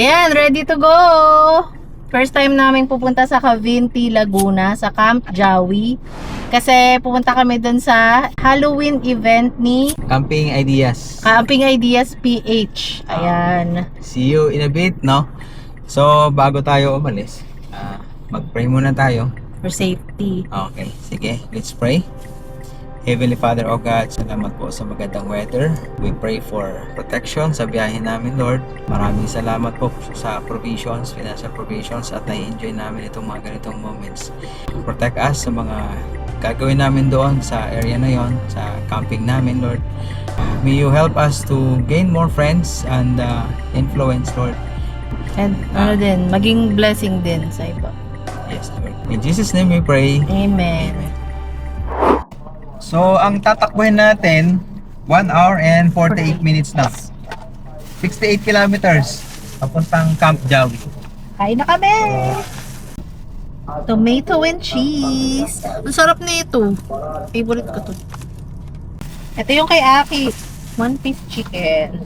Ayan, ready to go! First time namin pupunta sa Cavinti, Laguna, sa Camp Jawi. Kasi pupunta kami dun sa Halloween event ni Camping ideas. Camping Ideas PH. Ayan. See you in a bit, no? So, bago tayo umalis, ah, mag-pray muna tayo. For safety. Okay, sige, let's pray. Heavenly Father, O God, salamat po sa magandang weather. We pray for protection sa biyahe namin, Lord. Maraming salamat po sa provisions, financial provisions, at nai-enjoy namin itong mga ganitong moments. Protect us sa mga gagawin namin doon sa area na yon, sa camping namin, Lord. May you help us to gain more friends and uh, influence, Lord. And ano din, maging blessing din sa iba. Yes, Lord. In Jesus' name we pray. Amen. So, ang tatakbuhin natin, 1 hour and 48 minutes na. 68 kilometers papuntang Camp Jawi. Kain na kami! Tomato and cheese. Ang sarap na ito. Favorite ko to. Ito yung kay Aki. One piece chicken.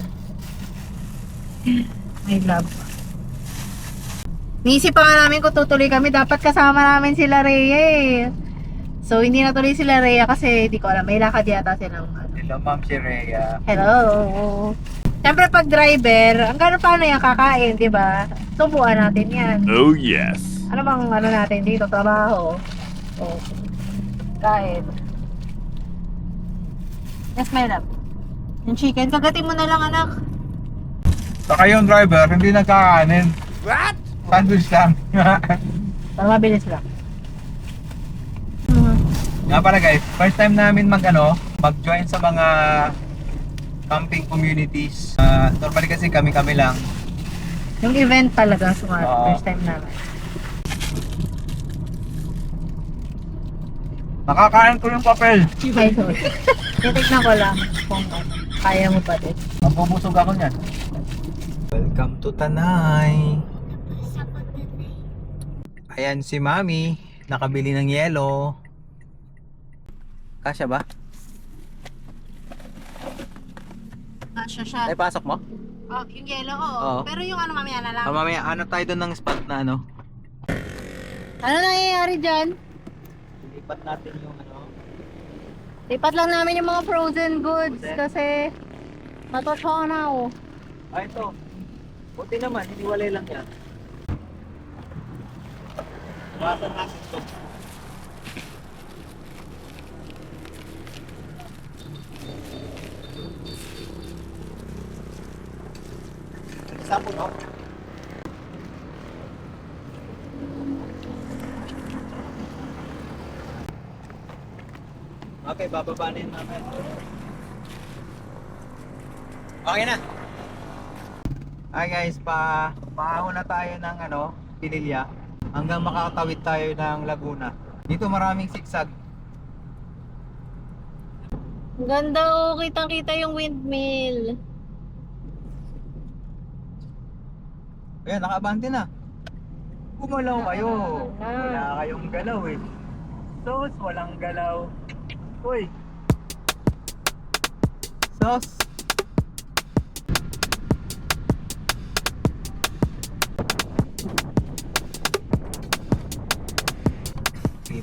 I love. Niisip pa nga namin kung tutuloy kami. Dapat kasama namin sila Rhea eh. So, hindi natuloy sila Rhea kasi di ko alam. May lakad yata silang ano. Hello, Ma'am Shireya. Hello. Siyempre pag driver, ang gano'n paano yan kakain, di ba? Subuan natin yan. Oh, yes. Ano bang ano natin dito, trabaho? O, kain. Yes, my love. Yung chicken, kagatin mo na lang, anak. Saka yung driver, hindi nagkakanin. What? Sandwich lang. Para mabilis lang. Nga pala guys, first time namin mag ano, mag-join sa mga camping communities. Ah, normally kasi kami-kami lang. Yung event talaga, sumara. Oo. First time namin. Nakakain ko yung papel. Ay, sorry. Titignan ko lang kung ano, kaya mo pa din. Mabubusog ako niyan. Welcome to Tanay. Ayan si Mami, nakabili ng yelo. Kasya ba? Kasha siya. Ay, pasok mo? Oh, yung yellow, oo. Oo. Pero yung ano mamaya na lang. Ah, mamaya, ano tayo doon ng spot na ano? Ano nangyayari dyan? Lipat natin yung ano. Lipat lang namin yung mga frozen goods kasi matotoo na ako. Ah, ito. Buti naman, hindi walay lang yan. Bawasan natin ito. Isa po, no? Okay, bababanin namin. Okay na. Hi guys, pa paahon na tayo ng ano, Pililya hanggang makakatawid tayo ng Laguna. Dito maraming sigsag. Ganda oh, kitang-kita yung windmill. Ayan, nakaabante na. Gumalaw kayo. Ah. Wala kayong galaw eh. Sos, walang galaw. Uy. Sos.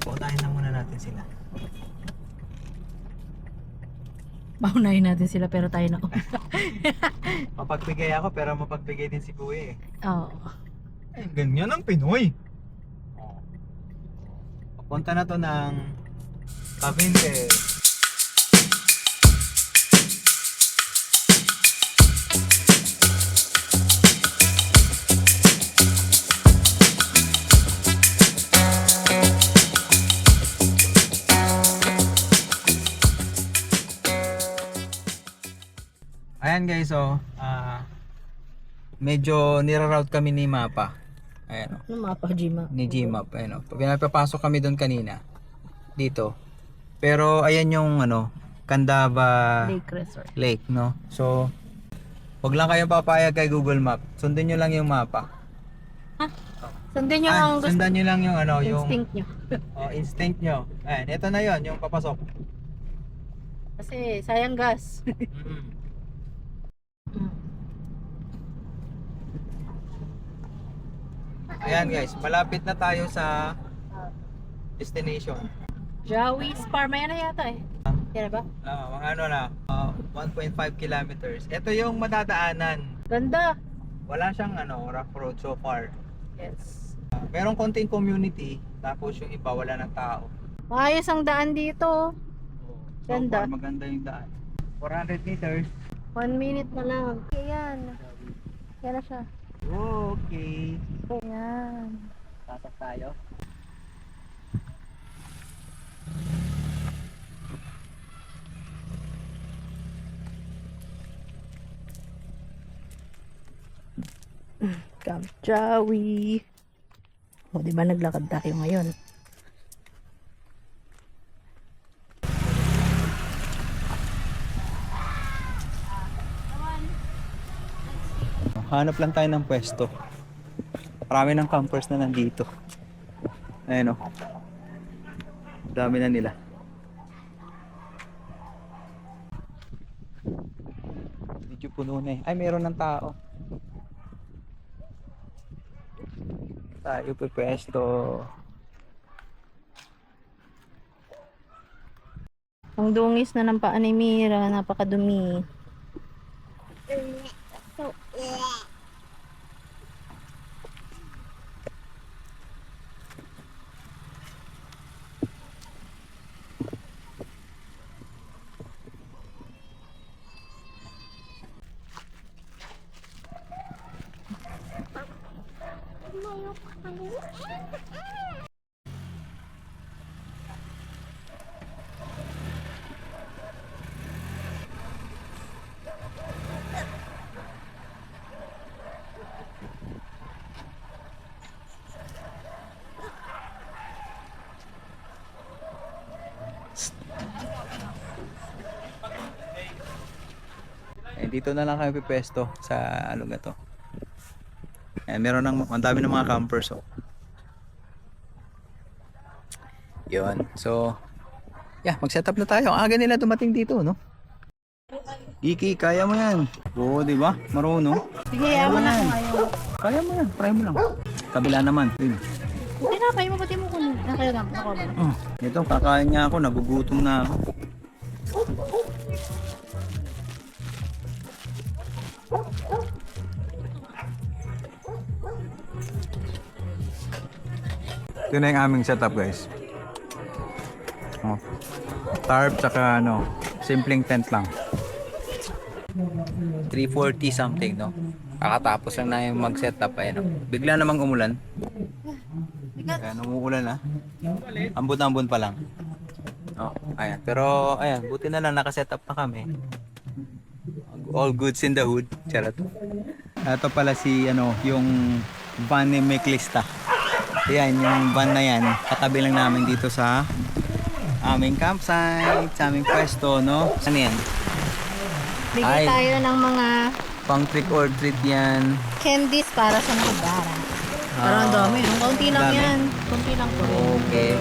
Po, tayo na muna natin sila. Paunahin natin sila pero tayo na. Mapagbigay ako pero mapagbigay din si Kuya eh. Oo. Ay, ganyan ang Pinoy. Papunta na to ng Cavite. Ayan guys, oh. ah medyo niraroute kami ni Mapa. Ayan, oh Ano mapa, Jima? ni Gmap ayun oh. Pinapapasok kami doon kanina dito. Pero ayan yung ano, Candaba Lake Resort. Lake, no? So wag lang kayong papayag kay Google Map. Sundin niyo lang yung mapa. Sundin nyo Ah, ang gusto. sundan niyo lang yung ano, yung Instinct nyo. oh, instinct niyo. Ayan, ito na 'yon, yung papasok. Kasi sayang gas. Mm. Mm. Ayan guys, malapit na tayo sa destination. Jawi Spar. May na yata eh. Yan na ba? Ah, mga ano na, ah, 1.5 kilometers. Ito yung madadaanan. Ganda. Wala siyang ano, rough road so far. Yes. Ah, merong konting community, tapos yung iba wala ng tao. Maayos ang daan dito. So Ganda. far, maganda yung daan. 400 meters. One minute na lang. Ayan. Yan na siya. Okay. Ayan. Tatak tayo. Camp Jawi. O, di ba naglakad tayo ngayon? Hanap lang tayo ng pwesto. Marami ng campers na nandito. Ayan o. Dami na nila. Medyo puno na eh. Ay, meron ng tao. Tayo pa pwesto. Ang dungis na ng paa ni Mira. Napakadumi. Eh, dito na lang kami pipwesto sa ano nga to. Eh, meron ng, ang dami ng mga campers oh. Yun. So, yeah, mag-set up na tayo. Ang aga nila dumating dito, no? Iki, kaya mo yan. Oo, di ba? Marunong. Sige, yaman na Ayan. kung ayaw. Kaya mo yan. Try mo lang. Kabila naman. Yun. Hindi na, kayo mapati mo kunin. Na kayo lang. Ako ba? Oh, ito, kakain nga ako. Nagugutom na ako. Ito na yung aming setup guys. Oh. Tarp tsaka ano, simpleng tent lang. 340 something no. Kakatapos lang namin mag-setup ay no. Bigla namang umulan. Ayan, umuulan na. Ambon-ambon pa lang. Oh, ayan. Pero, ayan, buti na lang nakasetup na kami. All goods in the hood. Charot. Ito pala si, ano, yung van ni Miklista. Ayan, yung van na yan. Katabi lang namin dito sa aming campsite, sa aming pwesto, no? Ano yan? Bigay Ay. tayo ng mga Pang trick or treat yan. candies para sa mga bara. Pero ang dami. Ang kaunti lang Dami. yan. Kaunti lang to. Okay.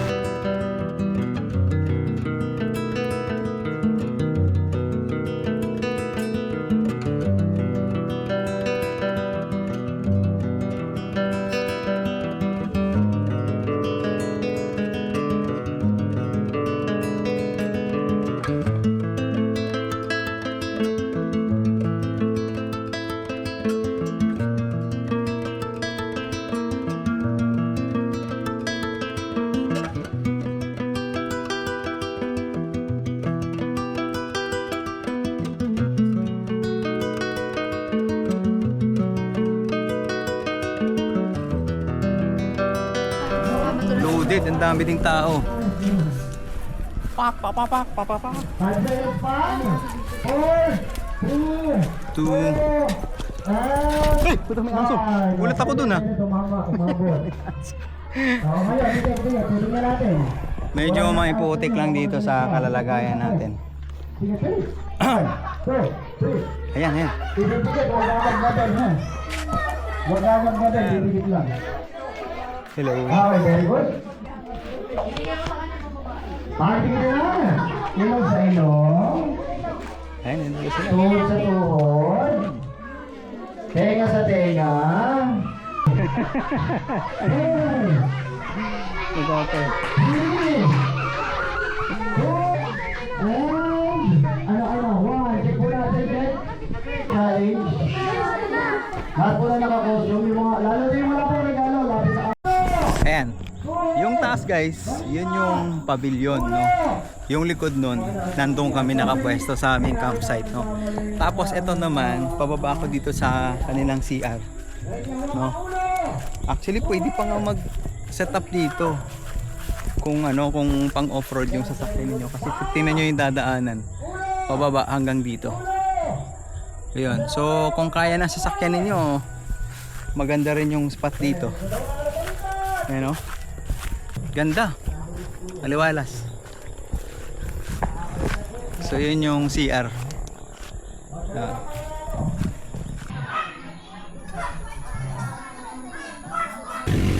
Loaded, ang dami ding tao. Pak, pak, pak, pak, pak, pak, pak. Two. Hey, puta may aso. Gulat ako dun ah. Medyo may putik lang dito sa kalalagayan natin. Ayan, ayan. Hello. Okay, very good. Patingin na. Ilong sa ilong. Ayan, nandito sila. Tuhod sa tuhod. Tenga sa tenga. Ito ito. And, ano, ano, one, check po natin, check. Challenge. Lahat po na naka-costume, yung mga, lalo na yung wala po regalo, lapit na Ayan. Yung taas guys, yun yung pavilion, no? Yung likod nun, nandun kami nakapwesto sa aming campsite, no? Tapos ito naman, pababa ako dito sa kanilang CR, no? Actually, pwede pa nga mag set up dito kung ano, kung pang off-road yung sasakyan niyo kasi tingnan nyo yung dadaanan pababa hanggang dito. Ayun. So, kung kaya ng sasakyan ninyo, maganda rin yung spot dito. Ayan o. Ganda. Aliwalas. So yun yung CR. Ah.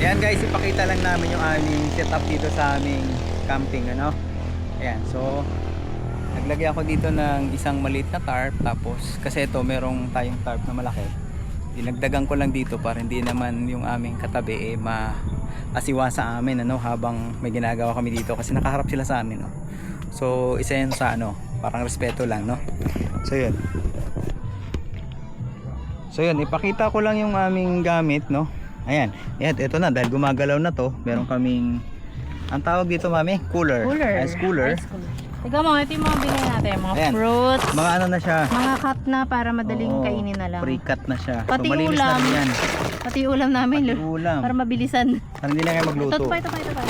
Ayan guys, ipakita lang namin yung aming setup dito sa aming camping ano. Ayan, so naglagay ako dito ng isang maliit na tarp tapos kasi ito merong tayong tarp na malaki. Dinagdagan ko lang dito para hindi naman yung aming katabi eh ma asiwa sa amin ano habang may ginagawa kami dito kasi nakaharap sila sa amin no. So isa yun sa ano, parang respeto lang no. So yun. So yun, ipakita ko lang yung aming gamit no. Ayan, ayan, ito na dahil gumagalaw na to, meron kaming ang tawag dito mami, cooler. Cooler. Ice cooler. Ice cooler. Tiga mo, ito yung mga bilhin natin. Mga Ayan. fruits, Mga ano na siya. mga cut na para madaling Oo, kainin na lang. Pre-cut na siya. Pati so, malinis ulam. na rin yan. Pati ulam namin, Pati ulam. Para mabilisan. Para hindi na kayo magluto. Ito pa, ito pa, ito pa.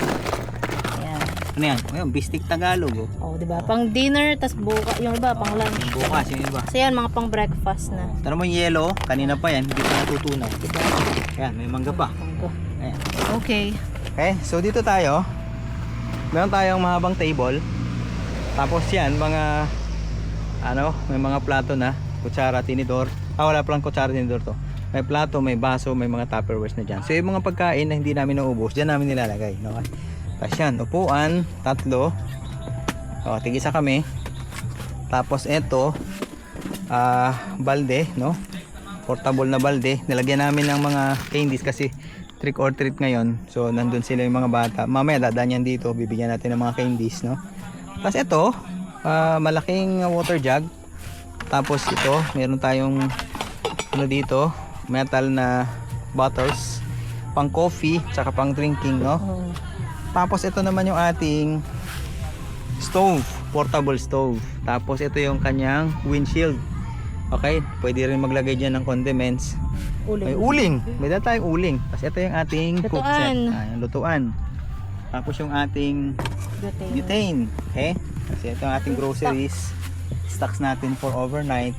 Ayan. Ano yan? Ayun, bistik Tagalog oh. Oh, di ba? Pang dinner, tas buka, yung iba, pang lunch. Bukas, yung iba. So yan, mga pang breakfast na. Tara mo yung yellow, kanina pa yan, hindi pa natutunaw. Ayan, may mangga pa. Ayan. Okay. Okay, so dito tayo. Meron tayong mahabang table. Tapos yan, mga ano, may mga plato na, kutsara, tinidor. Ah, wala palang kutsara, tinidor to. May plato, may baso, may mga tupperwares na dyan. So yung mga pagkain na hindi namin naubos, dyan namin nilalagay. No? Tapos yan, upuan, tatlo. O, tigisa kami. Tapos eto, ah, balde, no? Portable na balde. Nilagyan namin ng mga candies kasi trick or treat ngayon. So, nandun sila yung mga bata. Mamaya dadaan yan dito. Bibigyan natin ng mga candies, no? Tapos ito, ah, malaking water jug. Tapos ito, meron tayong ano dito, metal na bottles. Pang coffee, tsaka pang drinking, no? Oh. Tapos ito naman yung ating stove, portable stove. Tapos ito yung kanyang windshield. Okay, pwede rin maglagay dyan ng condiments. May Uling. uling. May dala tayong uling. Tapos ito yung ating cook set. Lutuan. Ah, yung lutuan. Tapos yung ating Butane. butane. Okay? Kasi ito yung ating groceries. Stocks natin for overnight.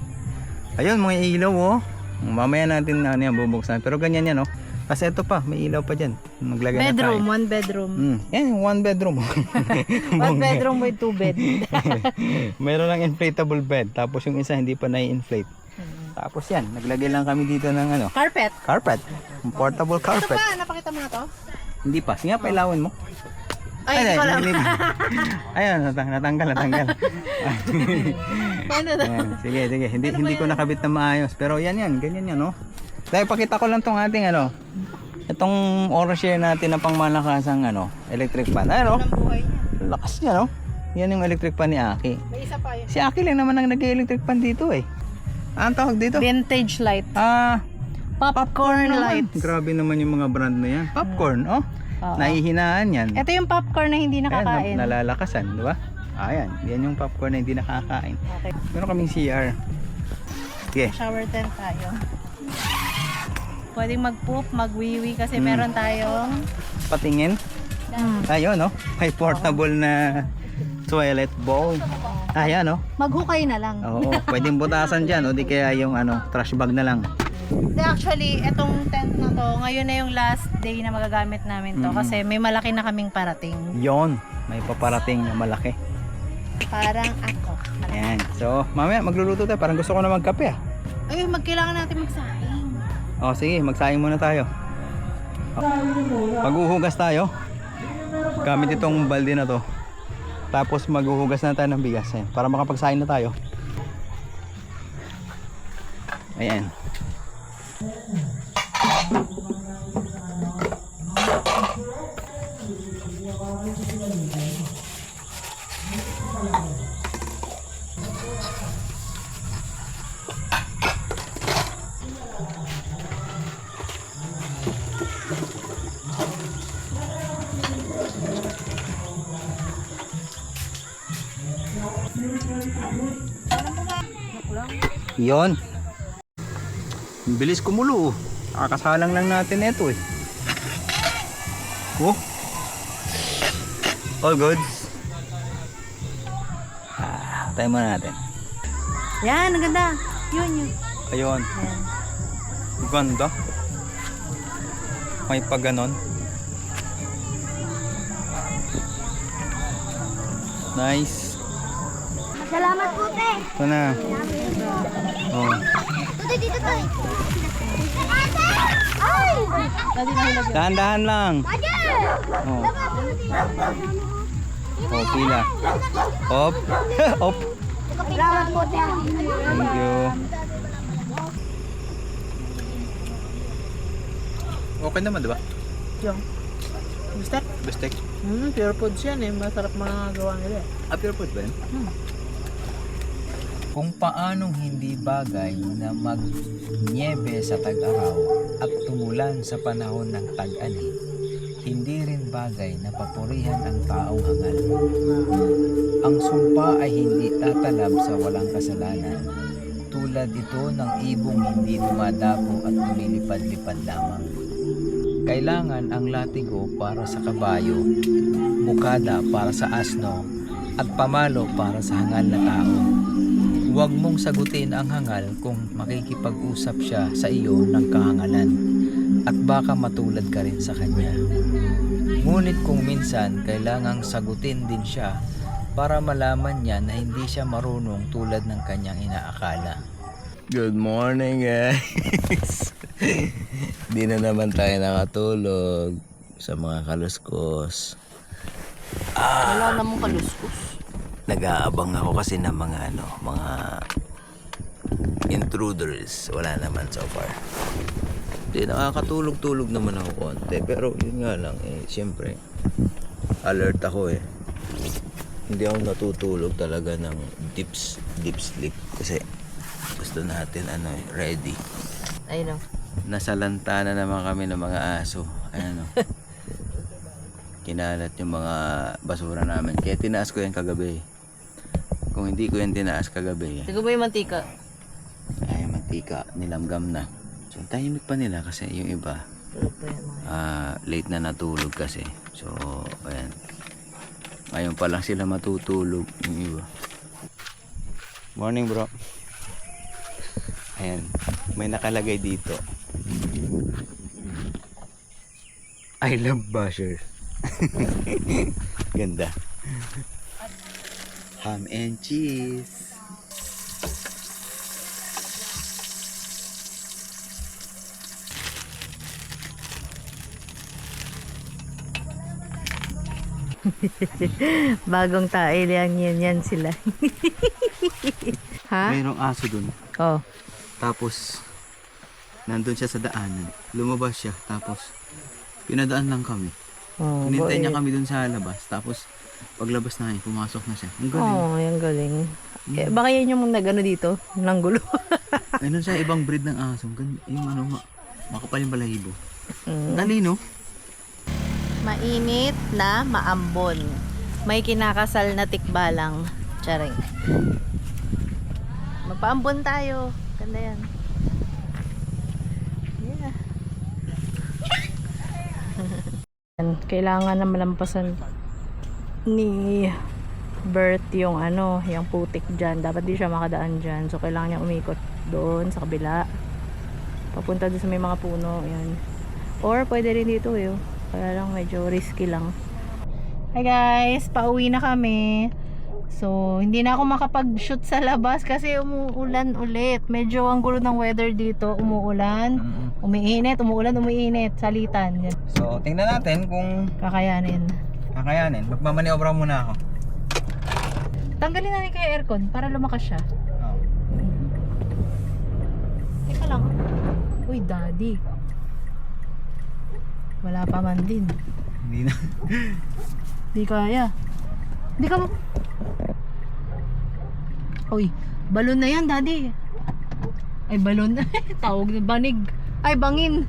Ayun, mga ilaw oh. Mamaya natin ano yan, bubuksan. Pero ganyan yan oh. Kasi ito pa, may ilaw pa dyan. Maglagay na tayo. Bedroom, one bedroom. Mm. Yan, one bedroom. One bedroom with two bed. Mayroon lang inflatable bed. Tapos yung isa hindi pa na-inflate. Tapos yan, naglagay lang kami dito ng ano, Carpet. carpet. Portable Ito carpet. pa, napakita mo na to? Hindi pa. Sige pailawan mo. Ay, hindi ko pa. Ayun, natang natanggal, natanggal. Ano to? Ayan, sige, sige. Hindi, hindi ko nakabit na maayos. Pero yan yan, ganyan yan, no? Dahil pakita ko lang tong ating ano, itong oras share natin na pangmalakasang ano, electric fan. Ayun, no? Lakas niya, no? Yan yung electric fan ni Aki. May isa pa yun. Si Aki lang naman ang nag-electric fan dito eh. Ang tawag dito? Vintage light. Ah, Popcorn light. Grabe naman yung mga brand na yan. Popcorn, oh. Oo. Nahihinaan yan. Ito yung popcorn na hindi nakakain. Ayan, nalalakasan, di ba? Ah, yan. Yung popcorn na hindi nakakain. Okay. Meron kaming CR. Sige. Shower tent tayo. Pwedeng mag-poop, mag-wiwi kasi Hmm. meron tayong Patingin. Hmm. Ayun, no? May portable na toilet bowl. Ayan, no? maghukay na lang. Oo, pwedeng butasan dyan. O di kaya yung ano, trash bag na lang. Hindi, actually, etong tent na to, ngayon na yung last day na magagamit namin to Mm. kasi may malaki na kaming parating. Yon, may paparating na malaki. Parang ako. Ayan. So, mamaya magluluto tayo. Parang gusto ko na magkape ah. Ay, magkailangan natin magsaing. O sige, magsaing muna tayo. Maghuhugas tayo. Gamit itong balde na to. Tapos maghuhugas na tayo ng bigas eh, para makapagsaing na tayo. Ayan. Yon. Ang bilis kumulo. oh. Kakasalang lang natin ito eh. Oh. All good. Ah, tayo muna natin. Yan, ang ganda. Yun, yun. Ayun. Yan. Ganda. May pag ganon. Nice. Salamat po, te. Ito na. Oh. Tutoy, dito, toy. Ay! Dahan-dahan lang. Oh. Oh, pila. Hop. Hop. Salamat po, te. Thank you. Okay naman, di ba? Yung. Gusto? Bestek. Hmm, pure foods yan eh. Masarap mga gawa nila eh. Ah, pure food ba yun? Kung paanong hindi bagay na magnyebe sa tag-araw at tumulan sa panahon ng tag-ani, hindi rin bagay na papurihan ang taong hangal. Ang sumpa ay hindi tatalab sa walang kasalanan, tulad ito ng ibong hindi dumadapo at lumilipad-lipad lamang. Kailangan ang latigo para sa kabayo, bukada para sa asno, at pamalo para sa hangal na tao. Huwag mong sagutin ang hangal kung makikipag-usap siya sa iyo ng kahangalan at baka matulad ka rin sa kanya. Ngunit kung minsan kailangang sagutin din siya para malaman niya na hindi siya marunong tulad ng kanyang inaakala. Good morning guys! Di na naman tayo nakatulog sa mga kaluskos. Wala namang kaluskus. Nag-aabang ako kasi ng mga ano, mga intruders. Wala naman so far. Hindi, nakakatulog-tulog naman ako konti. Pero yun nga lang, eh, siyempre, alert ako eh. Hindi ako natutulog talaga ng deep, deep sleep. Kasi gusto natin ano eh, ready. Ayun o. Nasa lantana naman kami ng mga aso. Ayan o. Kinalat yung mga basura namin. Kaya tinaas ko yan kagabi. Kung hindi ko yan tinaas kagabi, Tigo mo yung mantika. ay mantika, nilamgam na. So, tahimik pa nila kasi yung iba, ah, late na natulog kasi. So, ayan. Ngayon pa lang sila matutulog yung iba. Morning bro. Ayan. May nakalagay dito. I love basher. Ganda. Ham and cheese. Bagong tail yan, yan, yan sila. ha? Mayroong aso dun. Oh. Tapos, nandun siya sa daanan. Lumabas siya. Tapos, pinadaan lang kami. Oh, Hinintay niya kami dun sa labas. Tapos, paglabas na kami, pumasok na siya. Ang galing. Oh, yung galing. Eh, baka yan yung nagano dito, nanggulo. Ganun siya, ibang breed ng aso. Gan- yung ano, ma- makapal yung balahibo. Mm. Talino. Mainit na maambon. May kinakasal na tikbalang. Charing. Magpaambon tayo. Ganda yan. Yeah. Yan, Kailangan na malampasan ni Bert yung ano, yung putik dyan. Dapat di siya makadaan dyan. So, kailangan niya umikot doon sa kabila. Papunta doon sa may mga puno. Yan. Or, pwede rin dito eh. oh. Kaya lang medyo risky lang. Hi guys, pauwi na kami. So, hindi na ako makapag-shoot sa labas kasi umuulan ulit. Medyo ang gulo ng weather dito. Umuulan, umiinit, umuulan, umiinit. Salitan. Yan. So, tingnan natin kung Kakayanin. Kakayanin. Magmamaniobra muna ako. Tanggalin natin kaya aircon para lumakas siya. Oh. Teka lang. Uy, daddy. Wala pa man din. Hindi na. Di kaya. Di ka mo. Uy, balon na yan, daddy. Ay, balon na. Tawag na banig. Ay, bangin.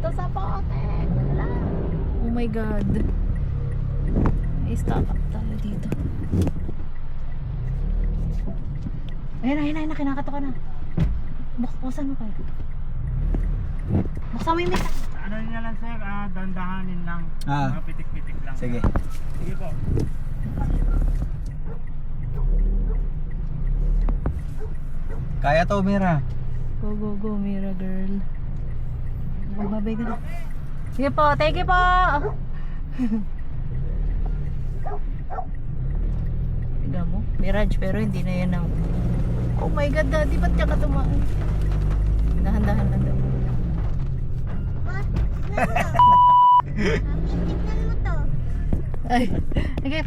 Pupunta sa pote. Oh my God. May stop up tayo dito. Ayun na, ayun na, ayun na, kinakato ka na. Buk buksan mo kayo. Buksan mo yung mita. Ano niya lang sir, ah, dandahanin lang. Ah. Mga pitik-pitik lang. Sige. Sige po. Kaya to, Mira. Go, go, go, Mira girl. Magbabay ka na. Sige po, thank you po! Tignan mo, Mirage, pero hindi na yan ang... Oh my God, daddy, ba't ka tumaan? Dahan-dahan lang daw. Tignan mo to. Ay, sige.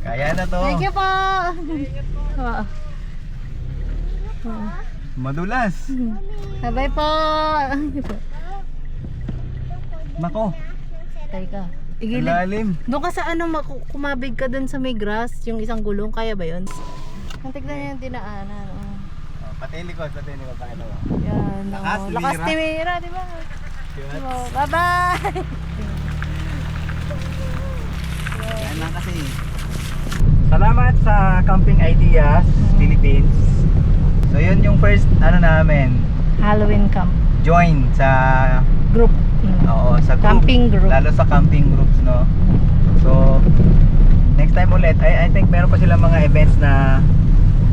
Kaya na to. Thank you po! Oo. Oo. Madulas. Bye-bye po! Nako, Teka. Igilid. lalim. Doon ka sa ano, kumabig ka doon sa may grass, yung isang gulong, kaya ba yun? Tignan niyo yung dinaanan. Oh. Oh, pati likod, pati likod. Tayo na. Yan. Lakas, oh. Lakas timira, di ba? Diba? Bye-bye! Yan lang kasi. Salamat sa Camping Ideas Philippines. So yun yung first ano namin, Halloween camp. join sa Group. Mm. oo, sa group, Camping group. lalo sa camping groups, no. So next time ulit, I, I think meron pa silang mga events na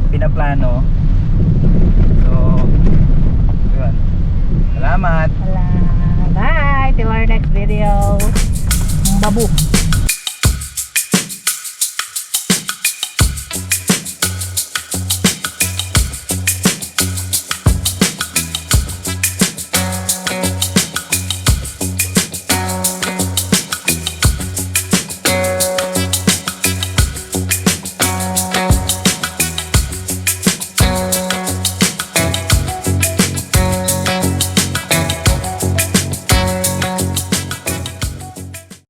pinaplano. So yun. Salamat. Wala. Bye! Till our next video. Babu.